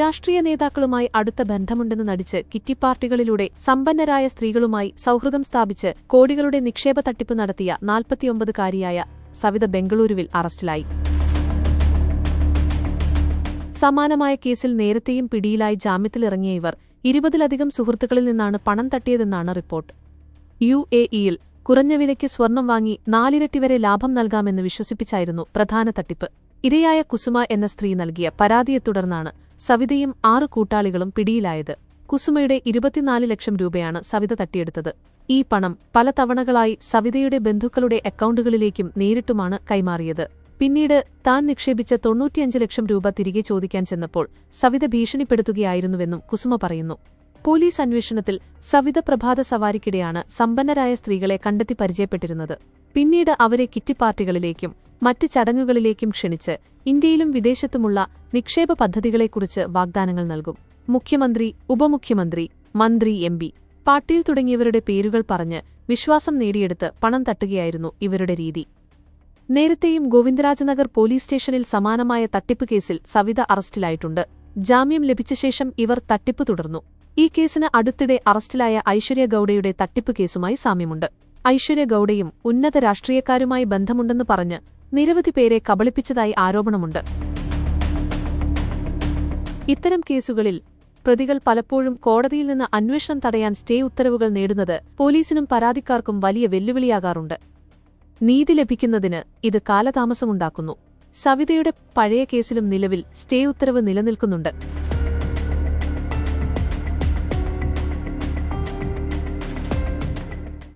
രാഷ്ട്രീയ നേതാക്കളുമായി അടുത്ത ബന്ധമുണ്ടെന്ന് നടിച്ച് കിറ്റി പാർട്ടികളിലൂടെ സമ്പന്നരായ സ്ത്രീകളുമായി സൗഹൃദം സ്ഥാപിച്ച് കോടികളുടെ നിക്ഷേപ തട്ടിപ്പ് നടത്തിയ നാൽപ്പത്തിയൊമ്പതുകാരിയായ സവിത ബംഗളൂരുവിൽ അറസ്റ്റിലായി. സമാനമായ കേസിൽ നേരത്തെയും പിടിയിലായി ജാമ്യത്തിലിറങ്ങിയ ഇവർ ഇരുപതിലധികം സുഹൃത്തുക്കളിൽ നിന്നാണ് പണം തട്ടിയതെന്നാണ് റിപ്പോർട്ട്. യു എ ഇയിൽ കുറഞ്ഞ വിലയ്ക്ക് സ്വർണം വാങ്ങി നാലിരട്ടി വരെ ലാഭം നൽകാമെന്ന് വിശ്വസിപ്പിച്ചായിരുന്നു പ്രധാന തട്ടിപ്പ്. ഇരയായ കുസുമ എന്ന സ്ത്രീ നൽകിയ പരാതിയെ തുടർന്നാണ് സവിതയും ആറ് കൂട്ടാളികളും പിടിയിലായത്. കുസുമയുടെ ഇരുപത്തിനാല് ലക്ഷം രൂപയാണ് സവിത തട്ടിയെടുത്തത്. ഈ പണം പല തവണകളായി സവിതയുടെ ബന്ധുക്കളുടെ അക്കൗണ്ടുകളിലേക്കും നേരിട്ടുമാണ് കൈമാറിയത്. പിന്നീട് താൻ നിക്ഷേപിച്ച തൊണ്ണൂറ്റിയഞ്ച് ലക്ഷം രൂപ തിരികെ ചോദിക്കാൻ ചെന്നപ്പോൾ സവിത ഭീഷണിപ്പെടുത്തുകയായിരുന്നുവെന്നും കുസുമ പറയുന്നു. പോലീസ് അന്വേഷണത്തിൽ സവിത പ്രഭാത സവാരിക്കിടെയാണ് സമ്പന്നരായ സ്ത്രീകളെ കണ്ടെത്തി പരിചയപ്പെട്ടിരുന്നത്. പിന്നീട് അവരെ കിറ്റി പാർട്ടികളിലേക്കും മറ്റ് ചടങ്ങുകളിലേക്കും ക്ഷണിച്ച് ഇന്ത്യയിലും വിദേശത്തുമുള്ള നിക്ഷേപ പദ്ധതികളെക്കുറിച്ച് വാഗ്ദാനങ്ങൾ നൽകും. മുഖ്യമന്ത്രി ഉപമുഖ്യമന്ത്രി മന്ത്രി എം പി പാട്ടീൽ തുടങ്ങിയവരുടെ പേരുകൾ പറഞ്ഞ് വിശ്വാസം നേടിയെടുത്ത് പണം തട്ടുകയായിരുന്നു ഇവരുടെ രീതി. നേരത്തെയും ഗോവിന്ദരാജനഗർ പോലീസ് സ്റ്റേഷനിൽ സമാനമായ തട്ടിപ്പ് കേസിൽ സവിത അറസ്റ്റിലായിട്ടുണ്ട്. ജാമ്യം ലഭിച്ച ശേഷം ഇവർ തട്ടിപ്പ് തുടർന്നു. ഈ കേസിന് അടുത്തിടെ അറസ്റ്റിലായ ഐശ്വര്യ ഗൌഡയുടെ തട്ടിപ്പ് കേസുമായി സാമ്യമുണ്ട്. ഐശ്വര്യ ഗൌഡയും ഉന്നത രാഷ്ട്രീയക്കാരുമായി ബന്ധമുണ്ടെന്ന് പറഞ്ഞ് നിരവധി പേരെ കബളിപ്പിച്ചതായി ആരോപണമുണ്ട്. ഇത്തരം കേസുകളിൽ പ്രതികൾ പലപ്പോഴും കോടതിയിൽ നിന്ന് അന്വേഷണം തടയാൻ സ്റ്റേ ഉത്തരവുകൾ നേടുന്നത് പോലീസിനും പരാതിക്കാർക്കും വലിയ വെല്ലുവിളിയാകാറുണ്ട്. നീതി ലഭിക്കുന്നതിന് ഇത് കാലതാമസമുണ്ടാക്കുന്നു. സവിതയുടെ പഴയ കേസിലും നിലവിൽ സ്റ്റേ ഉത്തരവ് നിലനിൽക്കുന്നുണ്ട്.